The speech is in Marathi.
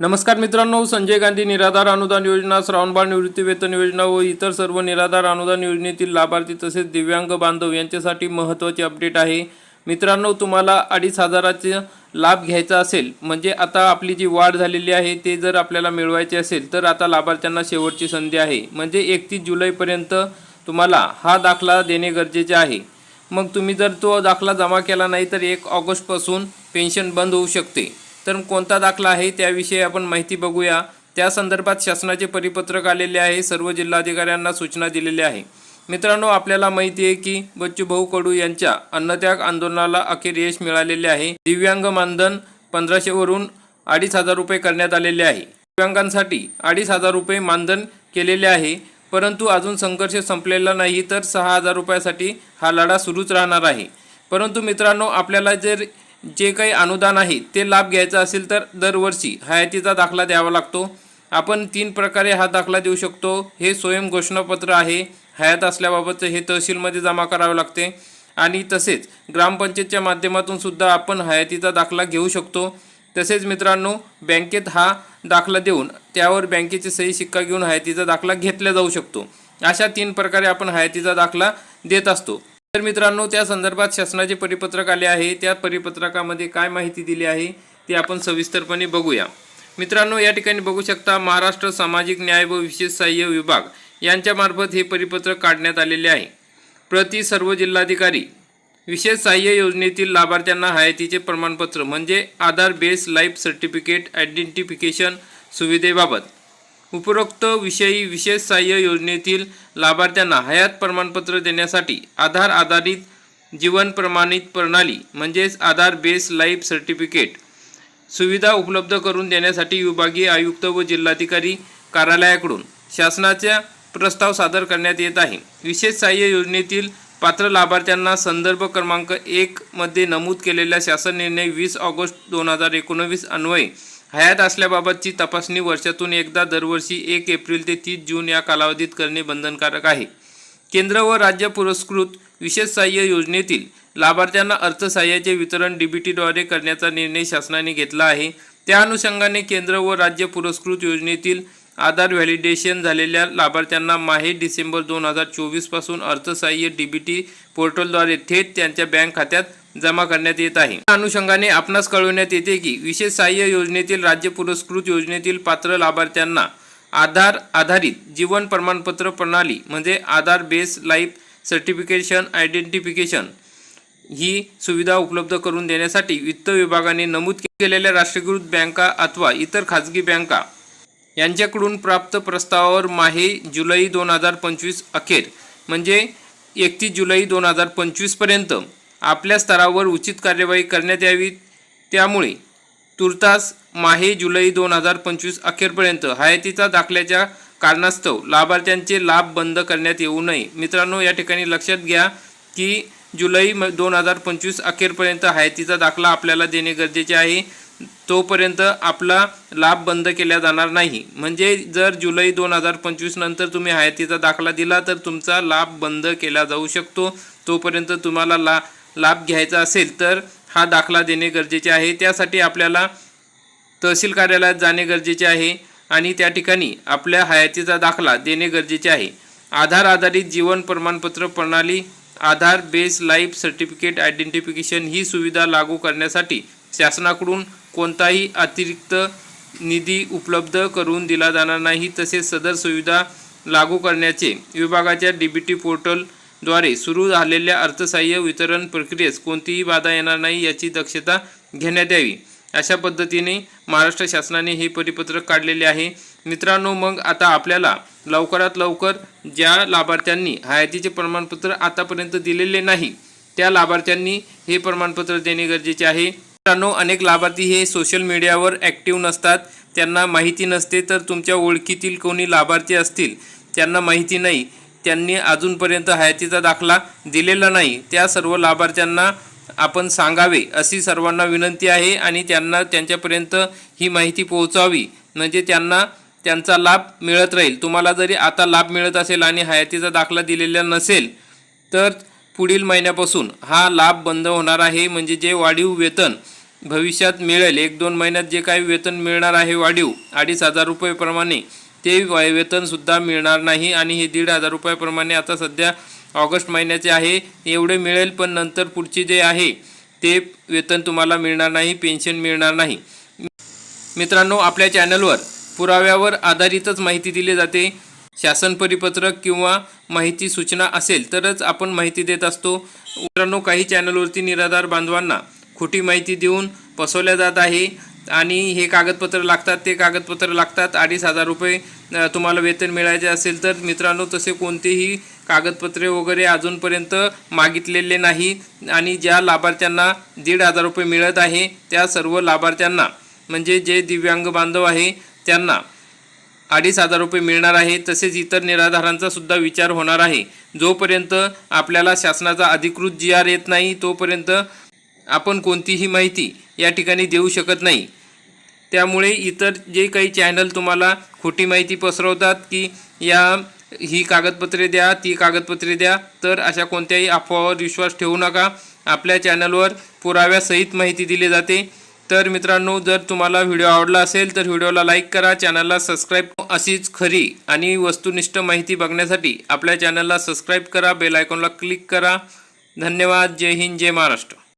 नमस्कार मित्रांनो संजय गांधी निराधार अनुदान योजना श्रावणबाळ निवृत्तीवेतन योजना व इतर सर्व निराधार अनुदान योजनेतील लाभार्थी तसेच दिव्यांग बांधव यांच्यासाठी महत्त्वाचे अपडेट आहे. मित्रांनो तुम्हाला अडीच हजाराचे लाभ घ्यायचा असेल म्हणजे आता आपली जी वाढ झालेली आहे ते जर आपल्याला मिळवायचे असेल तर आता लाभार्थ्यांना शेवटची संधी आहे. म्हणजे एकतीस जुलैपर्यंत तुम्हाला हा दाखला देणे गरजेचे आहे. मग तुम्ही जर तो दाखला जमा केला नाही तर एक ऑगस्टपासून पेन्शन बंद होऊ शकते. तर कोणता दाखला आहे त्याविषयी आपण माहिती बघूया. त्या संदर्भात शासनाचे परिपत्रक आलेले आहे. सर्व जिल्हाधिकाऱ्यांना सूचना दिलेल्या आहे. मित्रांनो आपल्याला माहिती आहे की बच्चूभाऊ कडू यांच्या अन्नत्याग आंदोलनाला अखेर यश मिळालेले आहे. दिव्यांग मानधन पंधराशेवरून अडीच हजार रुपये करण्यात आलेले आहे. दिव्यांगांसाठी अडीच हजार रुपये मानधन केलेले आहे. परंतु अजून संघर्ष संपलेला नाही तर सहा हजार रुपयासाठी हा लढा सुरूच राहणार आहे. परंतु मित्रांनो आपल्याला जर जे काही अनुदान आहे ते लाभ घ्यायचा असेल तर दरवर्षी हयातीचा दाखला द्यावा लागतो. आपण तीन प्रकारे हा दाखला देऊ शकतो. हे स्वयं घोषणापत्र आहे. हयात असल्याबाबतचं हे तहसीलमध्ये जमा करावे लागते. आणि तसेच ग्रामपंचायतच्या माध्यमातून सुद्धा आपण हयातीचा दाखला घेऊ शकतो. तसेच मित्रांनो बँकेत हा दाखला देऊन त्यावर बँकेची सही शिक्का घेऊन हयातीचा दाखला घेतला जाऊ शकतो. अशा तीन प्रकारे आपण हयातीचा दाखला देत असतो. तर मित्रांनो त्या संदर्भात शासनाचे परिपत्रक आले आहे. त्या परिपत्रकामध्ये काय माहिती दिली आहे ते आपण सविस्तरपणे बघूया. मित्रांनो या ठिकाणी बघू शकता महाराष्ट्र सामाजिक न्याय व विशेष सहाय्य विभाग यांच्यामार्फत हे परिपत्रक काढण्यात आलेले आहे. प्रति सर्व जिल्हाधिकारी विशेष सहाय्य योजनेतील लाभार्थ्यांना हयातीचे प्रमाणपत्र म्हणजे Aadhaar base life certificate identification सुविधेबाबत. उपरोक्त विषयी विशेष सहाय्य योजनेतील लाभार्थ्यांना हयात प्रमाणपत्र देण्यासाठी आधार आधारित जीवन प्रमाणित प्रणाली म्हणजेच आधार बेस लाईफ सर्टिफिकेट सुविधा उपलब्ध करून देण्यासाठी विभागीय आयुक्त व जिल्हाधिकारी कार्यालयाकडून शासनाचा प्रस्ताव सादर करण्यात येत आहे. विशेष सहाय्य योजनेतील पात्र लाभार्थ्यांना संदर्भ क्रमांक एकमध्ये नमूद केलेल्या शासन निर्णय वीस ऑगस्ट दोन हजार एकोणवीस अन्वये हयात असल्याबाबतची तपासणी वर्षातून एकदा दरवर्षी एक एप्रिल ते तीस जून या कालावधीत करणे बंधनकारक आहे. केंद्र व राज्य पुरस्कृत विशेष सहाय्य योजनेतील लाभार्थ्यांना अर्थसहाय्याचे वितरण डीबीटीद्वारे करण्याचा निर्णय शासनाने घेतला आहे. त्या अनुषंगाने केंद्र व राज्य पुरस्कृत योजनेतील आधार व्हॅलिडेशन झालेल्या लाभार्थ्यांना माहे डिसेंबर दोन हजार चोवीसपासून अर्थसहाय्य डीबीटी पोर्टलद्वारे थेट त्यांच्या बँक खात्यात जमा करण्यात येत आहे. त्या अनुषंगाने आपणास कळवण्यात येते की विशेष सहाय्य योजनेतील राज्य पुरस्कृत योजनेतील पात्र लाभार्थ्यांना आधार आधारित जीवन प्रमाणपत्र प्रणाली म्हणजे Aadhaar base life certification identification ही सुविधा उपलब्ध करून देण्यासाठी वित्त विभागाने नमूद केलेल्या राष्ट्रीयकृत बँका अथवा इतर खाजगी बँका यांच्याकडून प्राप्त प्रस्तावावर माहे जुलै दोन हजार पंचवीस अखेर म्हणजे एकतीस जुलै दोन हजार पंचवीसपर्यंत आपल्या स्तरावर उचित कार्यवाही करण्यात यावी. त्यामुळे तुर्तास माहे जुलै दोन हजार पंचवीस अखेरपर्यंत हयातीचा दाखल्याच्या कारणास्तव लाभार्थ्यांचे लाभ बंद करण्यात येऊ नये. मित्रांनो या ठिकाणी लक्षात घ्या की जुलै म दोन हजार पंचवीस अखेरपर्यंत हयातीचा दाखला आपल्याला देणे गरजेचे आहे. तोपर्यंत आपला लाभ बंद केला जाणार नाही. म्हणजे जर जुलै दोन हजार पंचवीस नंतर तुम्ही हयातीचा दाखला दिला तर तुमचा लाभ बंद केला जाऊ शकतो. तोपर्यंत तुम्हाला ला लाभ घ्यायचा असेल तर हा दाखला देणे गरजेचे आहे. त्यासाठी आपल्याला तहसील कार्यालयात जाणे गरजेचे आहे आणि त्या ठिकाणी आपल्या हयातीचा दाखला देणे गरजेचे आहे. आधार आधारित जीवन प्रमाणपत्र प्रणाली Aadhaar base life certificate identification ही सुविधा लागू करण्यासाठी शासनाकडून कोणताही अतिरिक्त निधी उपलब्ध करून दिला जाणार नाही. तसेच सदर सुविधा लागू करण्याचे विभागाच्या डी बी टी द्वारे सुरू झालेल्या अर्थसहाय्य वितरण प्रक्रियेस कोणतीही बाधा येणार नाही याची दक्षता घेण्यात यावी. अशा पद्धतीने महाराष्ट्र शासनाने हे परिपत्रक काढलेले आहे. मित्रांनो मग आता आपल्याला लवकरात लवकर ज्या लाभार्थ्यांनी हयातीचे प्रमाणपत्र आतापर्यंत दिलेले नाही त्या लाभार्थ्यांनी हे प्रमाणपत्र देणे गरजेचे आहे. मित्रांनो अनेक लाभार्थी हे सोशल मीडियावर ॲक्टिव्ह नसतात. त्यांना माहिती नसते तर तुमच्या ओळखीतील कोणी लाभार्थी असतील त्यांना माहिती नाही. त्यांनी अजूनपर्यंत हयातीचा दाखला दिलेला नाही. त्या सर्व लाभार्थ्यांना आपण सांगावे अशी सर्वांना विनंती आहे आणि त्यांना त्यांच्यापर्यंत ही माहिती पोहोचावी. म्हणजे त्यांना त्यांचा लाभ मिळत राहील. तुम्हाला जरी आता लाभ मिळत असेल आणि हयातीचा दाखला दिलेला नसेल तर पुढील महिन्यापासून हा लाभ बंद होणार आहे. म्हणजे जे वाढीव वेतन भविष्यात मिळेल एक दोन महिन्यात जे काही वेतन मिळणार आहे वाढीव अडीच हजार रुपयेप्रमाणे ते वेतनसुद्धा मिळणार नाही आणि हे दीड हजार रुपयाप्रमाणे आता सध्या ऑगस्ट महिन्याचे आहे. एवढे मिळेल पण नंतर पुढचे जे आहे ते वेतन तुम्हाला मिळणार नाही पेन्शन मिळणार नाही. मित्रांनो आपल्या चॅनलवर पुराव्यावर आधारितच माहिती दिली जाते. शासन परिपत्रक किंवा माहिती सूचना असेल तरच आपण माहिती देत असतो. मित्रांनो काही चॅनलवरती निराधार बांधवांना खोटी माहिती देऊन फसवल्या जात आहे. आणि हे कागदपत्र लागतात ते कागदपत्र लागतात. अडीच हजार रुपये तुम्हाला वेतन मिळायचे असेल तर मित्रांनो तसे कोणतेही कागदपत्रे वगैरे अजूनपर्यंत मागितलेले नाही. आणि ज्या लाभार्थ्यांना दीड हजार रुपये मिळत आहे त्या सर्व लाभार्थ्यांना म्हणजे जे दिव्यांग बांधव आहे त्यांना अडीच हजार रुपये मिळणार आहे. तसेच इतर निराधारांचा सुद्धा विचार होणार आहे. जोपर्यंत आपल्याला शासनाचा अधिकृत जी आर येत नाही तोपर्यंत आपण कोणतीही माहिती या ठिकाणी देऊ शकत नाही. त्यामुळे इतर जे काही चॅनल तुम्हाला खोटी माहिती पसरवतात की या ही कागदपत्रे द्या ती कागदपत्रे द्या तर अशा कोणत्याही अफवावर विश्वास ठेवू नका. आपल्या चॅनलवर पुराव्यासहित माहिती दिली जाते. तर मित्रांनो जर तुम्हाला व्हिडिओ आवडला असेल तर व्हिडिओला लाईक करा चॅनलला सबस्क्राईब अशीच खरी आणि वस्तुनिष्ठ माहिती बघण्यासाठी आपल्या चॅनलला सबस्क्राईब करा बेल आयकॉनला क्लिक करा. धन्यवाद. जय हिंद जय महाराष्ट्र.